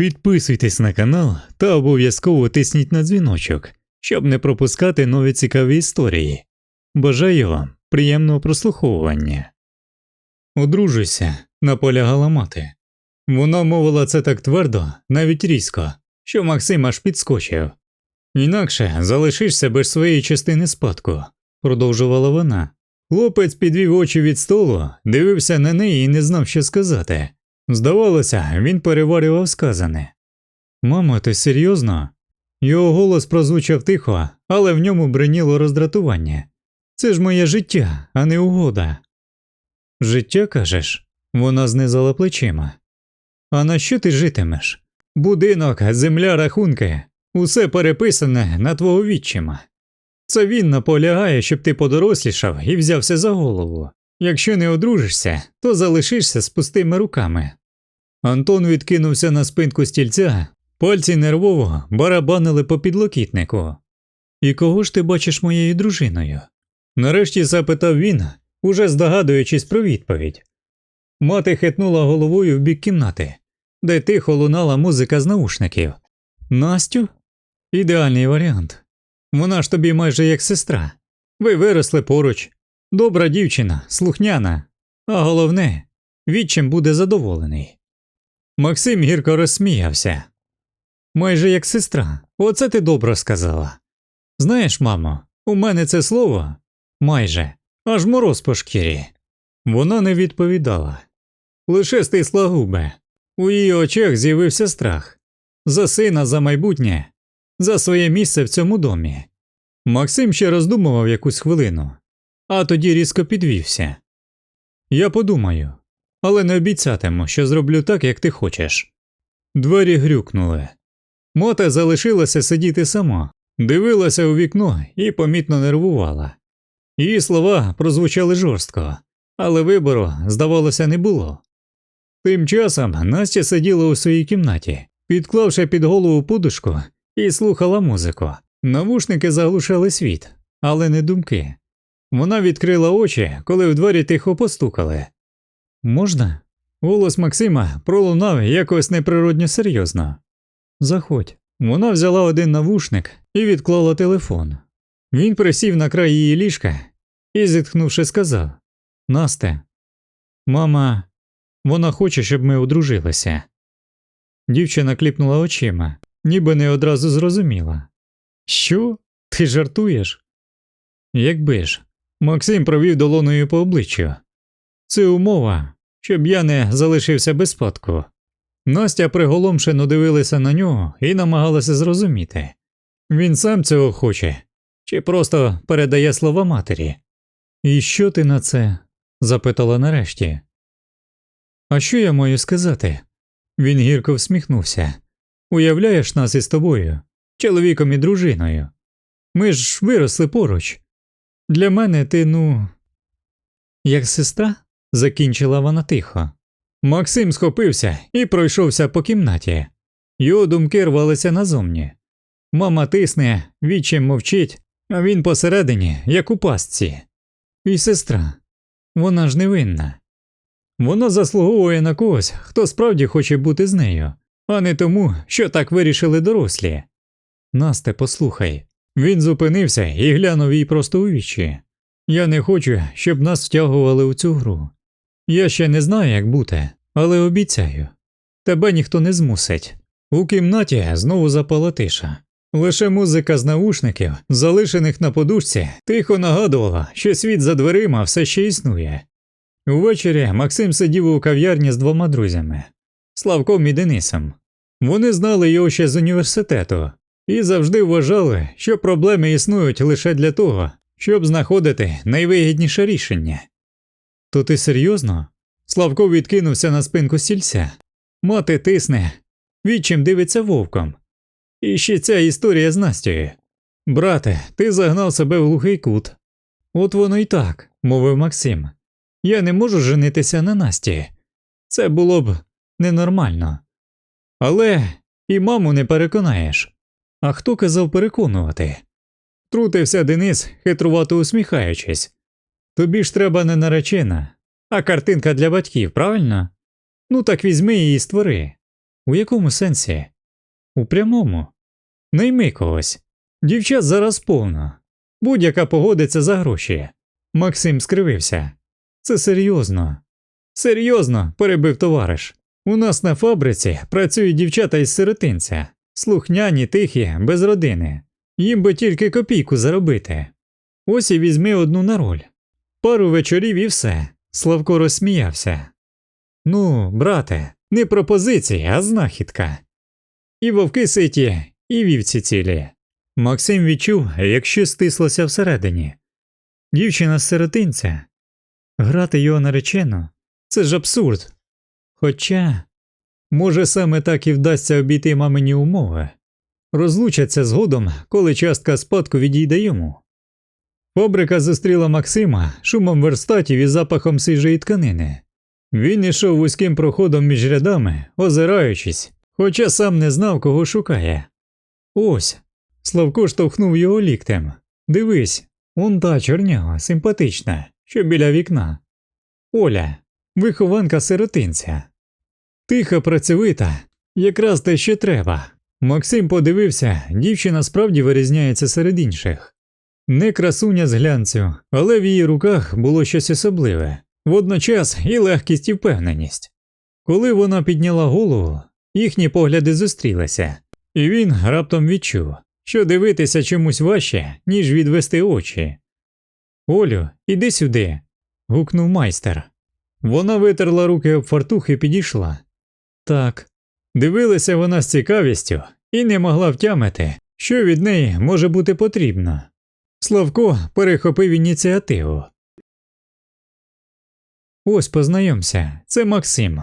Підписуйтесь на канал та обов'язково тисніть на дзвіночок, щоб не пропускати нові цікаві історії. Бажаю вам приємного прослуховування. Одружуйся, наполягала мати. Вона мовила це так твердо, навіть різко, що Максим аж підскочив. Інакше залишишся без своєї частини спадку, продовжувала вона. Хлопець підвів очі від столу, дивився на неї і не знав, що сказати. Здавалося, він переварював сказане. Мамо, ти серйозно? Його голос прозвучав тихо, але в ньому бриніло роздратування. Це ж моє життя, а не угода. Життя, кажеш? Вона знизала плечима. А на що ти житимеш? Будинок, земля, рахунки, усе переписане на твого відчима. Це він наполягає, щоб ти подорослішав і взявся за голову. Якщо не одружишся, то залишишся з пустими руками. Антон відкинувся на спинку стільця, пальці нервово барабанили по підлокітнику. І кого ж ти бачиш моєю дружиною? Нарешті запитав він, уже здогадуючись про відповідь. Мати хитнула головою в бік кімнати, де тихо лунала музика з наушників. Настю? Ідеальний варіант. Вона ж тобі майже як сестра. Ви виросли поруч. Добра дівчина, слухняна, а головне, відчим буде задоволений. Максим гірко розсміявся. Майже як сестра, оце ти добре сказала. Знаєш, мамо, у мене це слово майже аж мороз по шкірі. Вона не відповідала. Лише стисла губи. У її очах з'явився страх за сина, за майбутнє, за своє місце в цьому домі. Максим ще роздумував якусь хвилину, а тоді різко підвівся. Я подумаю, але не обіцятиму, що зроблю так, як ти хочеш. Двері грюкнули. Мота залишилася сидіти сама, дивилася у вікно і помітно нервувала. Її слова прозвучали жорстко, але вибору, здавалося, не було. Тим часом Настя сиділа у своїй кімнаті, підклавши під голову подушку і слухала музику. Навушники заглушали світ, але не думки. Вона відкрила очі, коли в двері тихо постукали. Можна? Голос Максима пролунав якось неприродньо серйозно. Заходь. Вона взяла один навушник і відклала телефон. Він присів на край її ліжка і, зітхнувши, сказав Насте, мама, вона хоче, щоб ми одружилися. Дівчина кліпнула очима, ніби не одразу зрозуміла. Що? Ти жартуєш? Якби ж, Максим провів долоною по обличчю. Це умова, щоб я не залишився без спадку. Настя приголомшено дивилася на нього і намагалася зрозуміти він сам цього хоче, чи просто передає слова матері. І що ти на це? запитала нарешті. А що я маю сказати? Він гірко всміхнувся. Уявляєш нас із тобою, чоловіком і дружиною. Ми ж виросли поруч. Для мене ти, ну. Як сестра, закінчила вона тихо. Максим схопився і пройшовся по кімнаті. Його думки рвалися назовні. Мама тисне, відчим мовчить, а він посередині, як у пастці. І сестра. Вона ж невинна. Вона заслуговує на когось, хто справді хоче бути з нею, а не тому, що так вирішили дорослі. Насте, послухай. Він зупинився і глянув їй просто у вічі. Я не хочу, щоб нас втягували у цю гру. Я ще не знаю, як бути, але обіцяю. Тебе ніхто не змусить. У кімнаті знову запала тиша. Лише музика з наушників, залишених на подушці, тихо нагадувала, що світ за дверима все ще існує. Увечері Максим сидів у кав'ярні з двома друзями Славком і Денисом. Вони знали його ще з університету і завжди вважали, що проблеми існують лише для того, щоб знаходити найвигідніше рішення. То ти серйозно? Славко відкинувся на спинку стільця. Мати тисне, відчим дивиться вовком. І ще ця історія з Настю. Брате, ти загнав себе в глухий кут. От воно й так, мовив Максим. Я не можу женитися на Насті. Це було б ненормально. Але і маму не переконаєш. А хто казав переконувати? Трутився Денис, хитрувато усміхаючись. Тобі ж треба не наречена, а картинка для батьків, правильно? Ну так візьми її і створи. У якому сенсі? У прямому. Найми когось. Дівчат зараз повно. Будь-яка погодиться за гроші. Максим скривився. Це серйозно. Серйозно, перебив товариш. У нас на фабриці працюють дівчата із сиротинця, слухняні, тихі, без родини. Їм би тільки копійку заробити. Ось і візьми одну на роль. Пару вечорів і все. Славко розсміявся. Ну, брате, не пропозиція, а знахідка. І вовки ситі, і вівці цілі. Максим відчув, як щось стислося всередині. Дівчина з сиротинця. Грати його наречено це ж абсурд. Хоча, може, саме так і вдасться обійти мамині умови. Розлучаться згодом, коли частка спадку відійде йому. Фабрика зустріла Максима шумом верстатів і запахом свіжої тканини. Він ішов вузьким проходом між рядами, озираючись, хоча сам не знав, кого шукає. Ось. Славко штовхнув його ліктем. Дивись, он та чорняга, симпатична, що біля вікна. Оля, вихованка сиротинця. Тиха, працьовита, якраз те, що треба. Максим подивився, дівчина справді вирізняється серед інших. Не красуня з глянцю, але в її руках було щось особливе, водночас і легкість і впевненість. Коли вона підняла голову, їхні погляди зустрілися, і він раптом відчув, що дивитися чомусь важче, ніж відвести очі. Олю, іди сюди. гукнув майстер. Вона витерла руки об фартух і підійшла. Так. Дивилася вона з цікавістю і не могла втямити, що від неї може бути потрібно. Славко перехопив ініціативу. Ось познайомся, це Максим.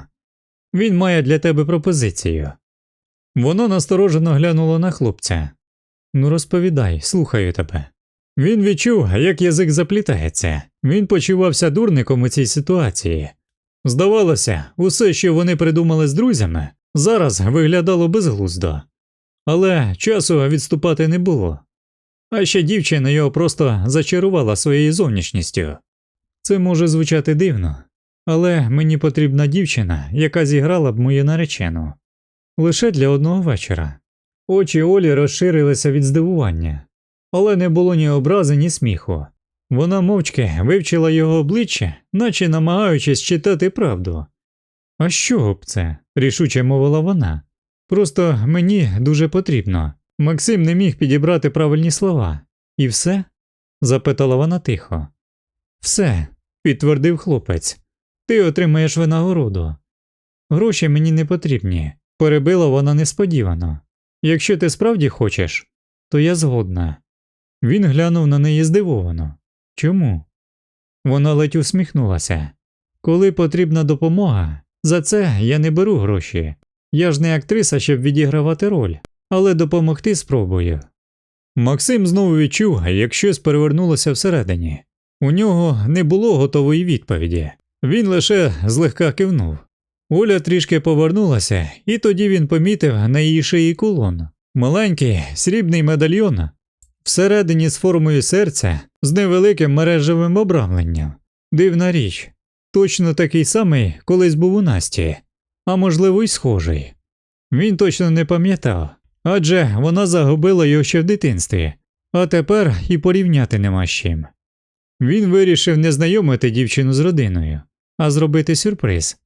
Він має для тебе пропозицію. Вона насторожено глянула на хлопця. Ну, розповідай, слухаю тебе. Він відчув, як язик заплітається. Він почувався дурником у цій ситуації. Здавалося, усе, що вони придумали з друзями, зараз виглядало безглуздо. Але часу відступати не було. А ще дівчина його просто зачарувала своєю зовнішністю. Це може звучати дивно, але мені потрібна дівчина, яка зіграла б мою наречену. Лише для одного вечора. Очі Олі розширилися від здивування, але не було ні образи, ні сміху. Вона мовчки вивчила його обличчя, наче намагаючись читати правду. А що б це? рішуче мовила вона. Просто мені дуже потрібно. Максим не міг підібрати правильні слова. І все? запитала вона тихо. Все, підтвердив хлопець. Ти отримаєш винагороду. Гроші мені не потрібні, перебила вона несподівано. Якщо ти справді хочеш, то я згодна. Він глянув на неї здивовано. Чому? Вона ледь усміхнулася. Коли потрібна допомога, за це я не беру гроші. Я ж не актриса, щоб відігравати роль, але допомогти спробую. Максим знову відчув, як щось перевернулося всередині. У нього не було готової відповіді, він лише злегка кивнув. Оля трішки повернулася, і тоді він помітив на її шиї кулон маленький срібний медальйон, всередині з формою серця з невеликим мережевим обрамленням. Дивна річ, точно такий самий колись був у Насті, а можливо, й схожий. Він точно не пам'ятав, адже вона загубила його ще в дитинстві, а тепер і порівняти нема з чим. Він вирішив не знайомити дівчину з родиною, а зробити сюрприз.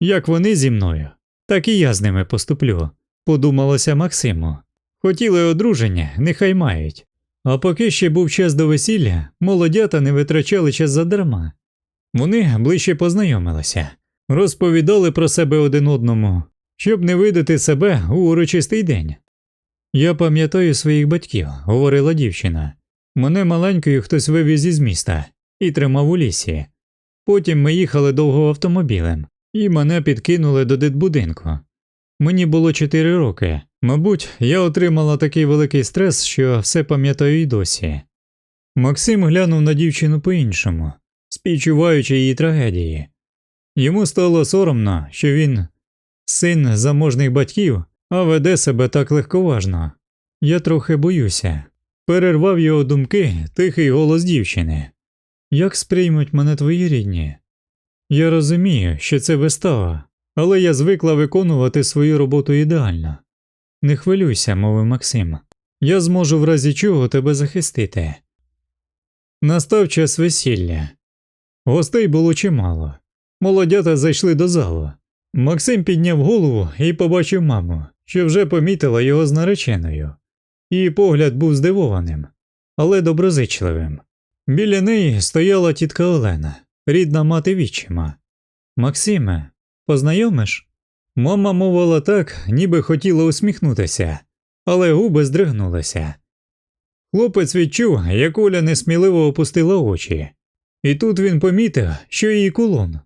Як вони зі мною, так і я з ними поступлю, подумалося Максиму. Хотіли одруження, нехай мають. А поки ще був час до весілля, молодята не витрачали час задарма. Вони ближче познайомилися, розповідали про себе один одному, щоб не видати себе у урочистий день. Я пам'ятаю своїх батьків, говорила дівчина. Мене маленькою хтось вивіз із міста і тримав у лісі. Потім ми їхали довго автомобілем, і мене підкинули до дитбудинку. Мені було 4 роки. Мабуть, я отримала такий великий стрес, що все пам'ятаю й досі. Максим глянув на дівчину по-іншому, співчуваючи її трагедії. Йому стало соромно, що він син заможних батьків, а веде себе так легковажно. Я трохи боюся. Перервав його думки тихий голос дівчини. Як сприймуть мене твої рідні? Я розумію, що це вистава, але я звикла виконувати свою роботу ідеально. Не хвилюйся, мовив Максим. Я зможу в разі чого тебе захистити. Настав час весілля. Гостей було чимало. Молодята зайшли до залу. Максим підняв голову і побачив маму, що вже помітила його з нареченою. Її погляд був здивованим, але доброзичливим. Біля неї стояла тітка Олена, рідна мати відчима. Максиме, познайомиш? Мама мовила так, ніби хотіла усміхнутися, але губи здригнулися. Хлопець відчув, як Оля несміливо опустила очі. І тут він помітив, що її кулон,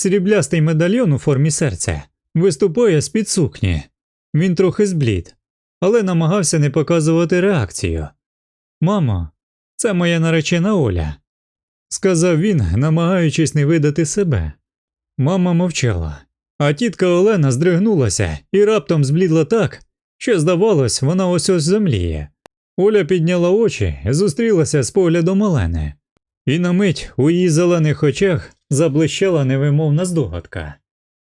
сріблястий медальйон у формі серця, виступає з-під сукні. Він трохи зблід, але намагався не показувати реакцію. Мамо, це моя наречена Оля, сказав він, намагаючись не видати себе. Мама мовчала, а тітка Олена здригнулася і раптом зблідла так, що, здавалось, вона ось ось замліє. Оля підняла очі, зустрілася з поглядом Олени, і на мить у її зелених очах заблищала невимовна здогадка.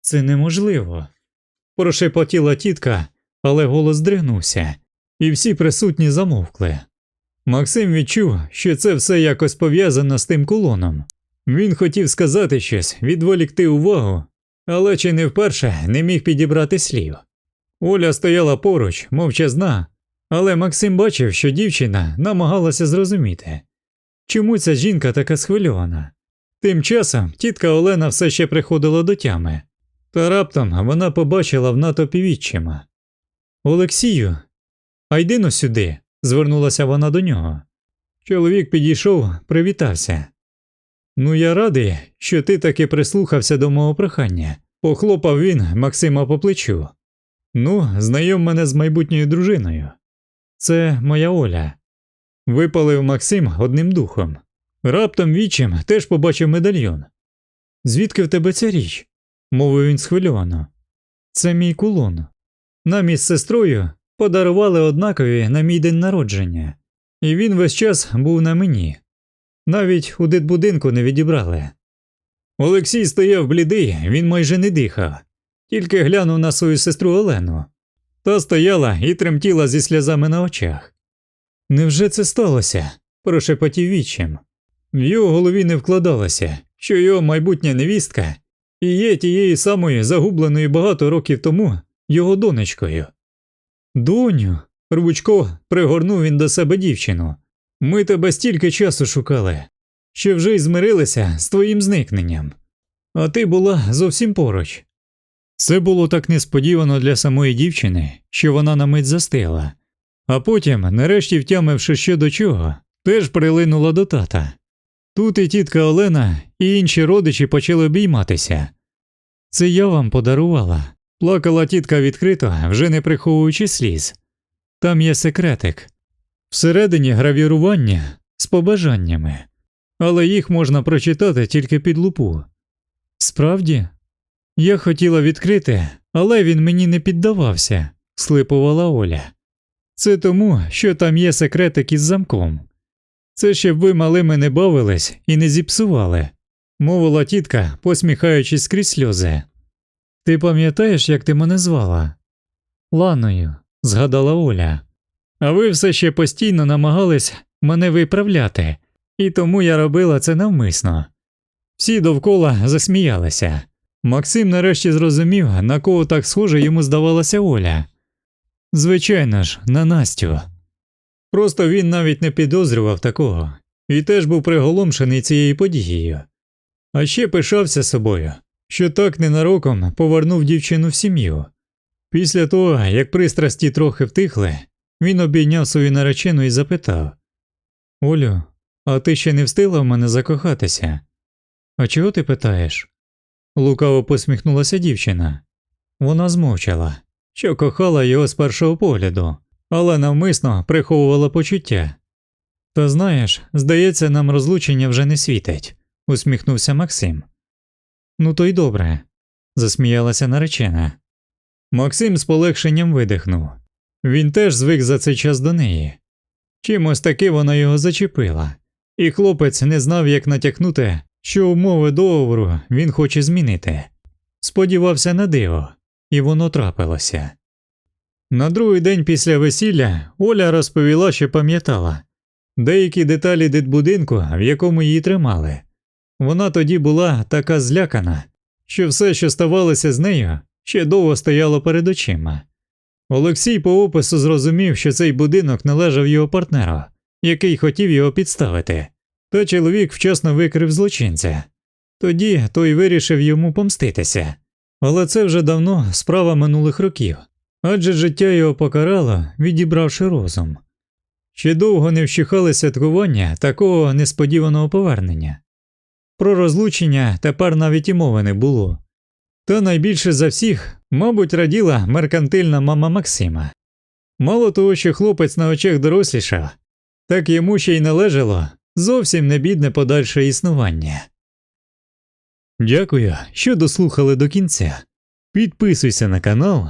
Це неможливо. Прошепотіла тітка, але голос здригнувся, і всі присутні замовкли. Максим відчув, що це все якось пов'язано з тим кулоном. Він хотів сказати щось, відволікти увагу, але чи не вперше не міг підібрати слів. Оля стояла поруч, мовчазна, але Максим бачив, що дівчина намагалася зрозуміти, чому ця жінка така схвильована. Тим часом тітка Олена все ще приходила до тями, та раптом вона побачила в натовпі відчима. Олексію, а йди но сюди, звернулася вона до нього. Чоловік підійшов, привітався. Ну, я радий, що ти таки прислухався до мого прохання, похлопав він Максима по плечу. Ну, знайом мене з майбутньою дружиною. Це моя Оля. Випалив Максим одним духом. Раптом вічим теж побачив медальйон. Звідки в тебе ця річ? мовив він схвильовано. Це мій кулон. Нам із сестрою подарували однакові на мій день народження, і він весь час був на мені. Навіть у дитбудинку не відібрали. Олексій стояв блідий, він майже не дихав, тільки глянув на свою сестру Олену. Та стояла і тремтіла зі сльозами на очах. Невже це сталося? прошепотів вічим. В його голові не вкладалося, що його майбутня невістка і є тією самою загубленою багато років тому його донечкою. Доню, рвучко пригорнув він до себе дівчину. Ми тебе стільки часу шукали, що вже й змирилися з твоїм зникненням, а ти була зовсім поруч. Це було так несподівано для самої дівчини, що вона на мить застигла, а потім, нарешті втямивши що до чого, теж прилинула до тата. Тут і тітка Олена, і інші родичі почали обійматися. Це я вам подарувала. Плакала тітка відкрито, вже не приховуючи сліз. Там є секретик. Всередині гравірування з побажаннями, але їх можна прочитати тільки під лупу. Справді, я хотіла відкрити, але він мені не піддавався, слипувала Оля. Це тому, що там є секретик із замком. Це щоб ви малими не бавились і не зіпсували, мовила тітка, посміхаючись крізь сльози. Ти пам'ятаєш, як ти мене звала? Ланою, згадала Оля. А ви все ще постійно намагались мене виправляти, і тому я робила це навмисно. Всі довкола засміялися. Максим нарешті зрозумів, на кого так схоже йому здавалася Оля. Звичайно ж, на Настю. Просто він навіть не підозрював такого і теж був приголомшений цією подією, а ще пишався собою, що так ненароком повернув дівчину в сім'ю. Після того, як пристрасті трохи втихли, він обійняв свою наречену і запитав Олю, а ти ще не встигла в мене закохатися? А чого ти питаєш? Лукаво посміхнулася дівчина. Вона змовчала, що кохала його з першого погляду, але навмисно приховувала почуття. Та знаєш, здається, нам розлучення вже не світить, усміхнувся Максим. Ну, то й добре, засміялася наречена. Максим з полегшенням видихнув. Він теж звик за цей час до неї. Чимось таки вона його зачепила, і хлопець не знав, як натякнути, що умови договору він хоче змінити. сподівався на диво, і воно трапилося. На другий день після весілля Оля розповіла, що пам'ятала деякі деталі дитбудинку, в якому її тримали. Вона тоді була така злякана, що все, що ставалося з нею, ще довго стояло перед очима. Олексій по опису зрозумів, що цей будинок належав його партнеру, який хотів його підставити, та чоловік вчасно викрив злочинця. Тоді той вирішив йому помститися. Але це вже давно справа минулих років, адже життя його покарало, відібравши розум. Ще довго не вщухали святкування такого несподіваного повернення. Про розлучення тепер навіть і мови не було. Та найбільше за всіх, мабуть, раділа меркантильна мама Максима. Мало того, що хлопець на очах дорослішав, так йому ще й належало зовсім не бідне подальше існування. Дякую, що дослухали до кінця. Підписуйся на канал